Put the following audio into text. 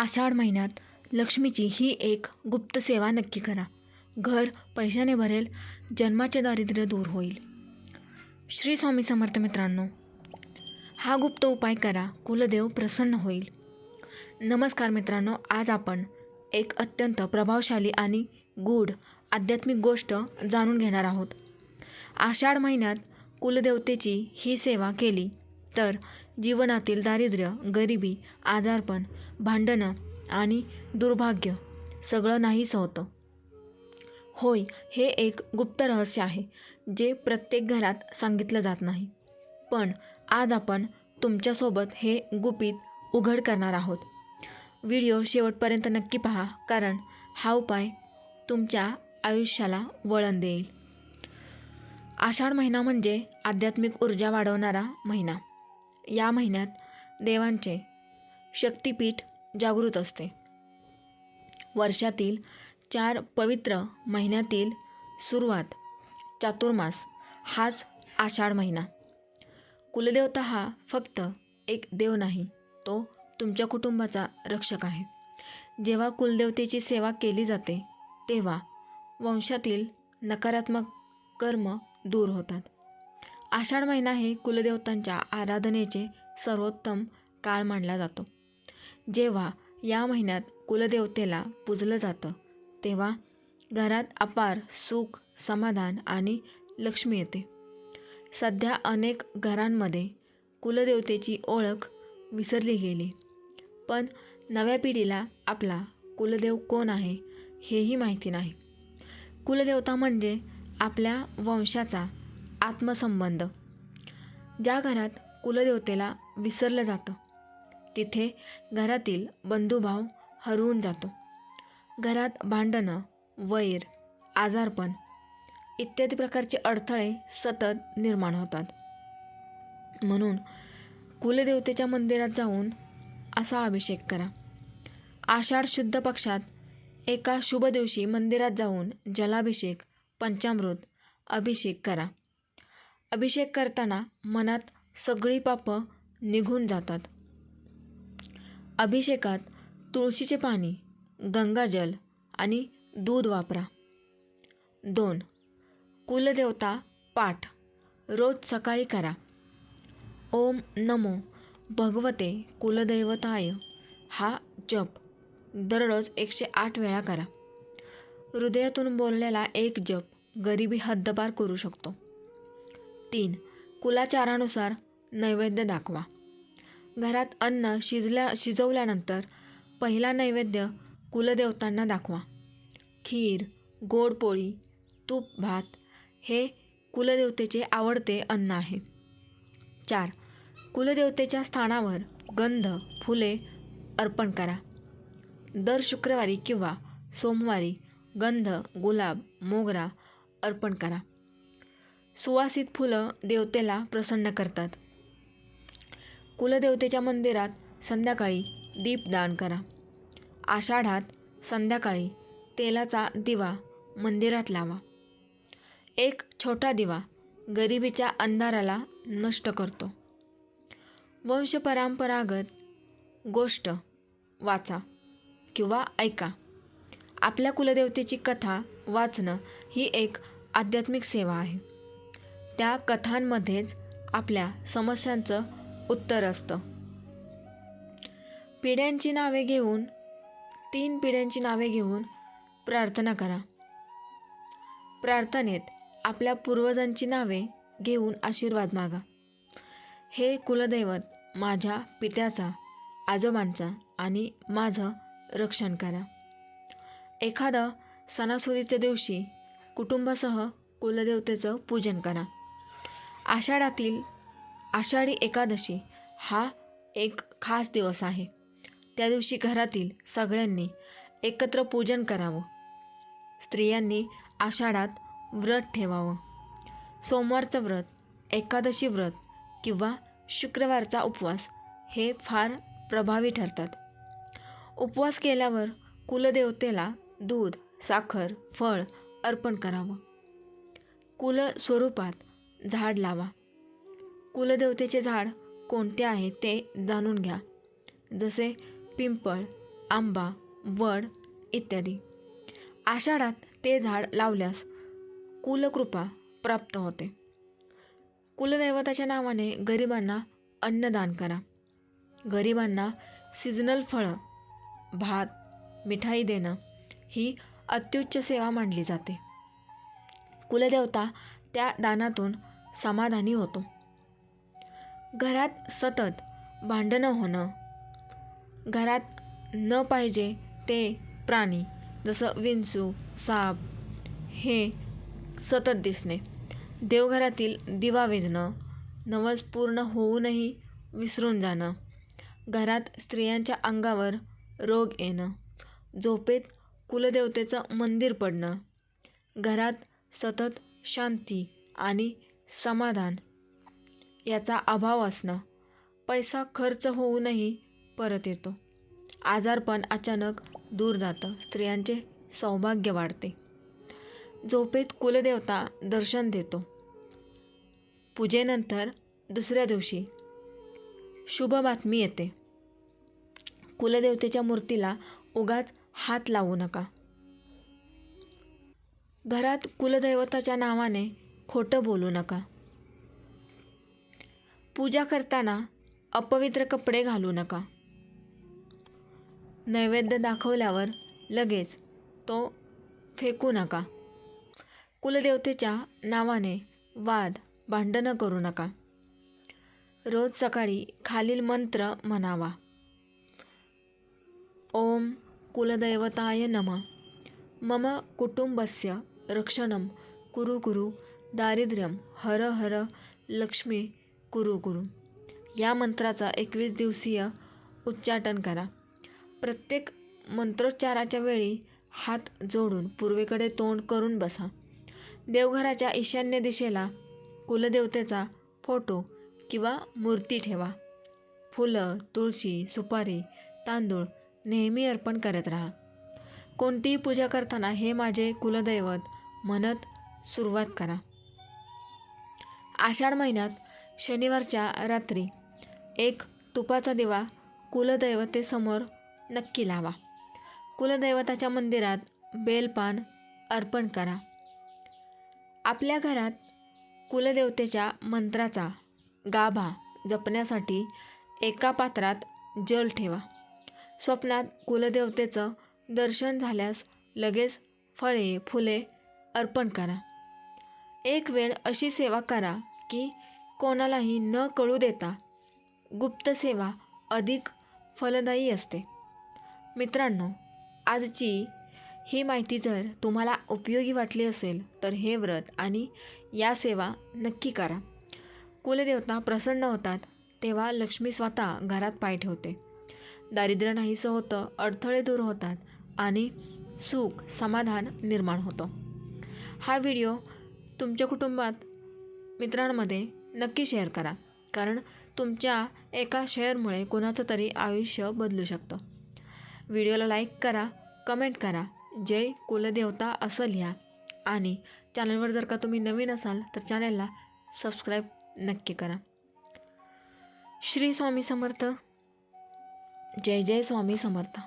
आषाढ महिन्यात लक्ष्मीची ही एक गुप्त सेवा नक्की करा. घर पैशाने भरेल जन्माचे दारिद्र्य दूर होईल. श्री स्वामी समर्थ मित्रांनो हा गुप्त उपाय करा कुलदेव प्रसन्न होईल. नमस्कार मित्रांनो आज आपण एक अत्यंत प्रभावशाली आणि गूढ आध्यात्मिक गोष्ट जाणून घेणार आहोत. आषाढ महिन्यात कुलदेवतेची ही सेवा केली तर जीवनातील दारिद्र्य गरिबी आजारपण भांडणं आणि दुर्भाग्य सगळं नाहीसं होतं. होय हे एक गुप्त रहस्य आहे जे प्रत्येक घरात सांगितलं जात नाही. पण आज आपण तुमच्यासोबत हे गुपित उघड करणार आहोत. व्हिडिओ शेवटपर्यंत नक्की पहा कारण हा उपाय तुमच्या आयुष्याला वळण देईल. आषाढ महिना म्हणजे आध्यात्मिक ऊर्जा वाढवणारा महिना. या महिन्यात देवांचे शक्तिपीठ जागृत असते. वर्षातील चार पवित्र महिन्यातील सुरुवात चातुर्मास हाच आषाढ महिना. कुलदेवता हा फक्त एक देव नाही तो तुमच्या कुटुंबाचा रक्षक आहे. जेव्हा कुलदेवतेची सेवा केली जाते तेव्हा वंशातील नकारात्मक कर्म दूर होतात. आषाढ महिना हे कुलदेवतांच्या आराधनेचे सर्वोत्तम काळ मानला जातो. जेव्हा या महिन्यात कुलदेवतेला पूजलं जातं तेव्हा घरात अपार सुख समाधान आणि लक्ष्मी येते. सध्या अनेक घरांमध्ये कुलदेवतेची ओळख विसरली गेली पण नव्या पिढीला आपला कुलदेव कोण आहे हेही माहिती नाही. कुलदेवता म्हणजे आपल्या वंशाचा आत्मसंबंध. ज्या घरात कुलदेवतेला विसरलं जातं तिथे घरातील बंधुभाव हरवून जातो. घरात भांडणं वैर आजारपण इत्यादी प्रकारचे अडथळे सतत निर्माण होतात. म्हणून कुलदेवतेच्या मंदिरात जाऊन असा अभिषेक करा. आषाढ शुद्ध पक्षात एका शुभ दिवशी मंदिरात जाऊन जलाभिषेक पंचामृत अभिषेक करा. अभिषेक करताना मनात सगळी पापं निघून जातात. अभिषेकात तुळशीचे पाणी गंगाजल आणि दूध वापरा. दोन कुलदेवता पाठ रोज सकाळी करा. ओम नमो भगवते कुलदैवताय हा जप दररोज एकशे आठ वेळा करा. हृदयातून बोललेला एक जप गरिबी हद्दपार करू शकतो. तीन. कुलाचारानुसार नैवेद्य दाखवा. घरात अन्न शिजल्या शिजवल्यानंतर पहिला नैवेद्य कुलदेवतांना दाखवा. खीर गोड पोळी तूप भात हे कुलदेवतेचे आवडते अन्न आहे. चार. कुलदेवतेच्या स्थानावर गंध फुले अर्पण करा. दर शुक्रवारी किंवा सोमवारी गंध गुलाब मोगरा अर्पण करा. सुवासित फुलं देवतेला प्रसन्न करतात. कुलदेवतेच्या मंदिरात संध्याकाळी दीपदान करा. आषाढात संध्याकाळी तेलाचा दिवा मंदिरात लावा. एक छोटा दिवा गरिबीच्या अंधाराला नष्ट करतो. वंशपरंपरागत गोष्ट वाचा किंवा ऐका. आपल्या कुलदेवतेची कथा वाचणं ही एक आध्यात्मिक सेवा आहे. त्या कथांमध्येच आपल्या समस्यांचं उत्तर असतं. पिढ्यांची नावे घेऊन तीन पिढ्यांची नावे घेऊन प्रार्थना करा. प्रार्थनेत आपल्या पूर्वजांची नावे घेऊन आशीर्वाद मागा. हे कुलदैवत माझ्या पित्याचा आजोबांचा आणि माझं रक्षण करा. एखादं सणासुदीच्या दिवशी कुटुंबासह कुलदेवतेचं पूजन करा. आषाढातील आषाढी एकादशी हा एक खास दिवस आहे. त्या दिवशी घरातील सगळ्यांनी एकत्र पूजन करावं. स्त्रियांनी आषाढात व्रत ठेवावं. सोमवारचं व्रत एकादशी व्रत किंवा शुक्रवारचा उपवास हे फार प्रभावी ठरतात. उपवास केल्यावर कुलदेवतेला दूध साखर फळ अर्पण करावं. कुल स्वरूपात झाड लावा. कुलदेवतेचे झाड कोणते आहे ते जाणून घ्या. जसे पिंपळ आंबा वड इत्यादी. आषाढात ते झाड लावल्यास कुलकृपा प्राप्त होते. कुलदैवताच्या नावाने गरिबांना अन्नदान करा. गरिबांना सिजनल फळं भात मिठाई देणं ही अत्युच्च सेवा मानली जाते. कुलदेवता त्या दानातून समाधानी होतो. घरात सतत भांडणं होणं. घरात न पाहिजे ते प्राणी जसं विंचू साप हे सतत दिसणे. देवघरातील दिवा विझणं नवस पूर्ण होऊनही विसरून जाणं. घरात स्त्रियांच्या अंगावर रोग येणं. झोपेत कुलदेवतेचं मंदिर पडणं. घरात सतत शांती आणि समाधान. याचा अभाव असणं पैसा खर्च होऊनही परत येतो. आजारपण अचानक दूर जातं स्त्रियांचे सौभाग्य वाढते. झोपेत कुलदेवता दर्शन देतो. पूजेनंतर दुसऱ्या दिवशी शुभ बातमी येते. कुलदेवतेच्या मूर्तीला उगाच हात लावू नका. घरात कुलदैवताच्या नावाने खोटं बोलू नका. पूजा करताना अपवित्र कपडे घालू नका. नैवेद्य दाखवल्यावर लगेच तो फेकू नका. कुलदेवतेच्या नावाने वाद भांडणं करू नका. रोज सकाळी खालील मंत्र म्हणावा. ओम कुलदैवताय नम. मम कुटुंबस्य रक्षणं कुरु कुरु दारिद्र्यम हर हर लक्ष्मी कुरु कुरु. या मंत्राचा एकवीस दिवसीय उच्चाटन करा. प्रत्येक मंत्रोच्चाराच्या वेळी हात जोडून पूर्वेकडे तोंड करून बसा. देवघराच्या ईशान्य दिशेला कुलदेवतेचा फोटो किंवा मूर्ती ठेवा. फुलं तुळशी सुपारी तांदूळ नेहमी अर्पण करत राहा. कोणतीही पूजा करताना हे माझे कुलदैवत म्हणत सुरुवात करा. आषाढ महिन्यात शनिवारच्या रात्री एक तुपाचा दिवा कुलदैवतेसमोर नक्की लावा. कुलदैवताच्या मंदिरात बेलपान अर्पण करा. आपल्या घरात कुलदेवतेच्या मंत्राचा गाभा जपण्यासाठी एका पात्रात जल ठेवा. स्वप्नात कुलदेवतेचं दर्शन झाल्यास लगेच फळे फुले अर्पण करा. एक वेळ अशी सेवा करा की कोणालाही न कळू देता गुप्त सेवा अधिक फलदायी असते. मित्रांनो आजची ही माहिती जर तुम्हाला उपयोगी वाटली असेल तर हे व्रत आणि या सेवा नक्की करा. कुलदेवता प्रसन्न होतात तेव्हा लक्ष्मी स्वतः घरात पाय ठेवते. दारिद्र्य नाहीसं होतं अडथळे दूर होतात आणि सुख समाधान निर्माण होतं. हा व्हिडिओ तुमच्या कुटुंबात मित्रांमध्ये नक्की शेअर करा. कारण तुमच्या एका शेअरमुळे कोणाचं तरी आयुष्य बदलू शकतं. व्हिडिओला लाईक करा कमेंट करा. जय कुलदेवता असं लिहा. आणि चॅनलवर जर का तुम्ही नवीन असाल तर चॅनलला सबस्क्राईब नक्की करा. श्री स्वामी समर्थ. जय जय स्वामी समर्थ.